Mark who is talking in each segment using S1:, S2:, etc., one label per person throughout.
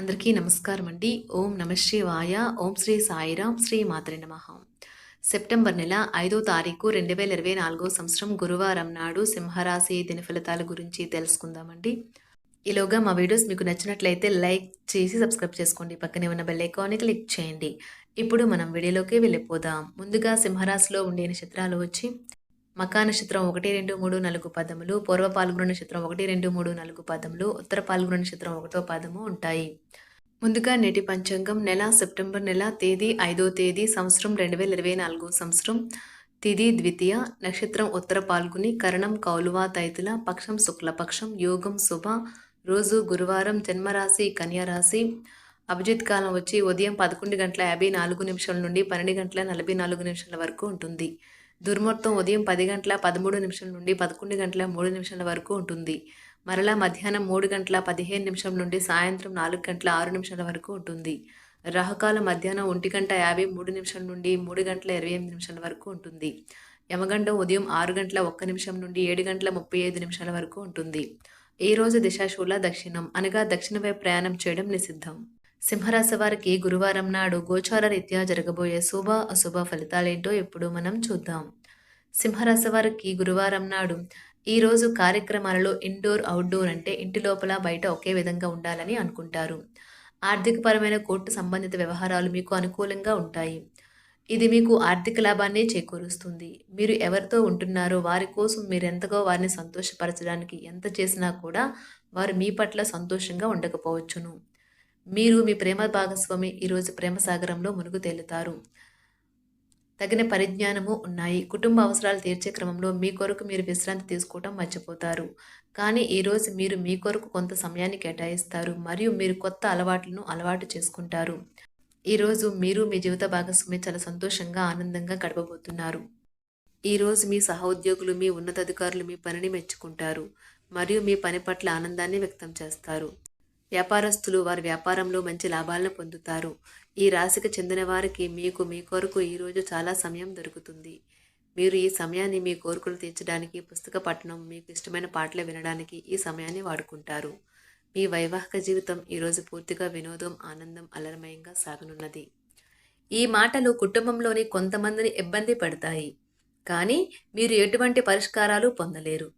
S1: అందరికీ నమస్కారం అండి. ఓం నమ శివాయ. ఓం శ్రీ సాయిరాం. శ్రీ మాతృ నమ. సెప్టెంబర్ నెల ఐదో తారీఖు రెండు వేల ఇరవై నాలుగో సంవత్సరం గురువారం నాడు సింహరాశి దిన ఫలితాల గురించి తెలుసుకుందామండి. ఈలోగా మా వీడియోస్ మీకు నచ్చినట్లయితే లైక్ చేసి సబ్స్క్రైబ్ చేసుకోండి. పక్కనే ఉన్న బెల్ ఐకాన్ని క్లిక్ చేయండి. ఇప్పుడు మనం వీడియోలోకి వెళ్ళిపోదాం. ముందుగా సింహరాశిలో ఉండే నక్షత్రాలు వచ్చి మకా నక్షత్రం ఒకటి రెండు మూడు నాలుగు పదములు పూర్వ పాల్గొన నక్షత్రం ఒకటి రెండు మూడు నాలుగు పదములు ఉత్తర పాల్గొన నక్షత్రం ఒకటో పదము ఉంటాయి. ముందుగా నేటి పంచాంగం నెల సెప్టెంబర్ నెల తేదీ ఐదో తేదీ సంవత్సరం రెండు వేల ఇరవై నాలుగు సంవత్సరం. తిది ద్వితీయ నక్షత్రం ఉత్తర పాల్గొని కరణం కౌలువా తైతుల పక్షం శుక్లపక్షం యోగం శుభ రోజు గురువారం జన్మరాశి కన్యారాశి. అభిజిత్ కాలం వచ్చి ఉదయం పదకొండు గంటల యాభై నాలుగు నిమిషాల నుండి పన్నెండు గంటల నలభై నాలుగు నిమిషాల వరకు ఉంటుంది. దుర్ముహూర్తం ఉదయం పది గంటల పదమూడు నిమిషం నుండి పదకొండు గంటల మూడు నిమిషాల వరకు ఉంటుంది. మరలా మధ్యాహ్నం మూడు గంటల పదిహేను నిమిషం నుండి సాయంత్రం నాలుగు గంటల ఆరు నిమిషాల వరకు ఉంటుంది. రాహుకాలం మధ్యాహ్నం ఒంటి గంట యాభై మూడు నిమిషం నుండి మూడు గంటల ఇరవై ఎనిమిది నిమిషాల వరకు ఉంటుంది. యమగండం ఉదయం ఆరు గంటల ఒక్క నిమిషం నుండి ఏడు గంటల ముప్పై ఐదు నిమిషాల వరకు ఉంటుంది. ఈ రోజు దిశాశూల దక్షిణం అనగా దక్షిణ వైపు ప్రయాణం చేయడం నిషిద్ధం. సింహరాశి వారికి గురువారం నాడు గోచార రీత్యా జరగబోయే శుభ అశుభ ఫలితాలేంటో ఇప్పుడు మనం చూద్దాం. సింహరాశి వారికి గురువారం నాడు ఈరోజు కార్యక్రమాలలో ఇండోర్ అవుట్డోర్ అంటే ఇంటి లోపల బయట ఒకే విధంగా ఉండాలని అనుకుంటారు. ఆర్థికపరమైన కోర్టు సంబంధిత వ్యవహారాలు మీకు అనుకూలంగా ఉంటాయి. ఇది మీకు ఆర్థిక లాభాన్ని చేకూరుస్తుంది. మీరు ఎవరితో ఉంటున్నారో వారి కోసం మీరు ఎంతగా వారిని సంతోషపరచడానికి ఎంత చేసినా కూడా వారు మీ పట్ల సంతోషంగా ఉండకపోవచ్చును. మీరు మీ ప్రేమ భాగస్వామి ఈరోజు ప్రేమ సాగరంలో మునుగు తేలుతారు. తగిన పరిజ్ఞానము ఉన్నాయి. కుటుంబ అవసరాలు తీర్చే క్రమంలో మీ కొరకు మీరు విశ్రాంతి తీసుకోవటం మర్చిపోతారు. కానీ ఈరోజు మీరు మీ కొరకు కొంత సమయాన్ని కేటాయిస్తారు. మరియు మీరు కొత్త అలవాట్లను అలవాటు చేసుకుంటారు. ఈరోజు మీరు మీ జీవిత భాగస్వామి చాలా సంతోషంగా ఆనందంగా గడపబోతున్నారు. ఈరోజు మీ సహోద్యోగులు మీ ఉన్నతాధికారులు మీ పనిని మెచ్చుకుంటారు. మరియు మీ పని పట్ల ఆనందాన్ని వ్యక్తం చేస్తారు. వ్యాపారస్తులు వారి వ్యాపారంలో మంచి లాభాలను పొందుతారు. ఈ రాశికి చెందిన వారికి మీకు మీ కొరకు ఈరోజు చాలా సమయం దొరుకుతుంది. మీరు ఈ సమయాన్ని మీ కోరికలు తీర్చడానికి పుస్తక పఠనం మీకు ఇష్టమైన పాటలు వినడానికి ఈ సమయాన్ని వాడుకుంటారు. మీ వైవాహిక జీవితం ఈరోజు పూర్తిగా వినోదం ఆనందం అలరమయంగా సాగనున్నది. ఈ మాటలు కుటుంబంలోని కొంతమందిని ఇబ్బంది పడతాయి. కానీ మీరు ఎటువంటి పరిష్కారాలు పొందలేరు.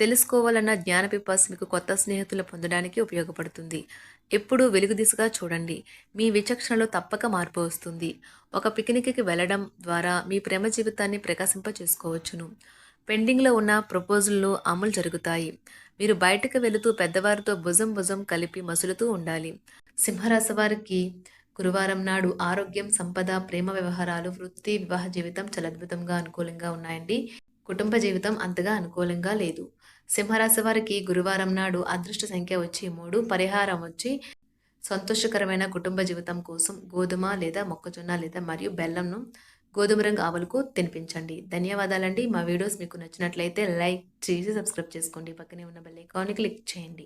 S1: తెలుసుకోవాలన్న జ్ఞాన పిపాస్ మీకు కొత్త స్నేహితులు పొందడానికి ఉపయోగపడుతుంది. ఎప్పుడూ వెలుగు దిశగా చూడండి. మీ విచక్షణలో తప్పక మార్పు వస్తుంది. ఒక పిక్నిక్కి వెళ్ళడం ద్వారా మీ ప్రేమ జీవితాన్ని ప్రకాశింప చేసుకోవచ్చును పెండింగ్లో ఉన్న ప్రపోజల్లు అమలు జరుగుతాయి. మీరు బయటకు వెళుతూ పెద్దవారితో భుజం భుజం కలిపి మసులుతూ ఉండాలి. సింహరాశి వారికి గురువారం నాడు ఆరోగ్యం సంపద ప్రేమ వ్యవహారాలు వృత్తి వివాహ జీవితం చాలా అద్భుతంగా అనుకూలంగా ఉన్నాయండి. కుటుంబ జీవితం అంతగా అనుకూలంగా లేదు. సింహరాశి వారికి గురువారం నాడు అదృష్ట సంఖ్య వచ్చి మూడు పరిహారం వచ్చి సంతోషకరమైన కుటుంబ జీవితం కోసం గోధుమ లేదా మొక్కజొన్న లేదా మరియు బెల్లంను గోధుమ రంగు ఆవులకు తినిపించండి. ధన్యవాదాలండి. మా వీడియోస్ మీకు నచ్చినట్లయితే లైక్ చేసి సబ్స్క్రైబ్ చేసుకోండి. పక్కనే ఉన్న బెల్ ఐకాన్ని క్లిక్ చేయండి.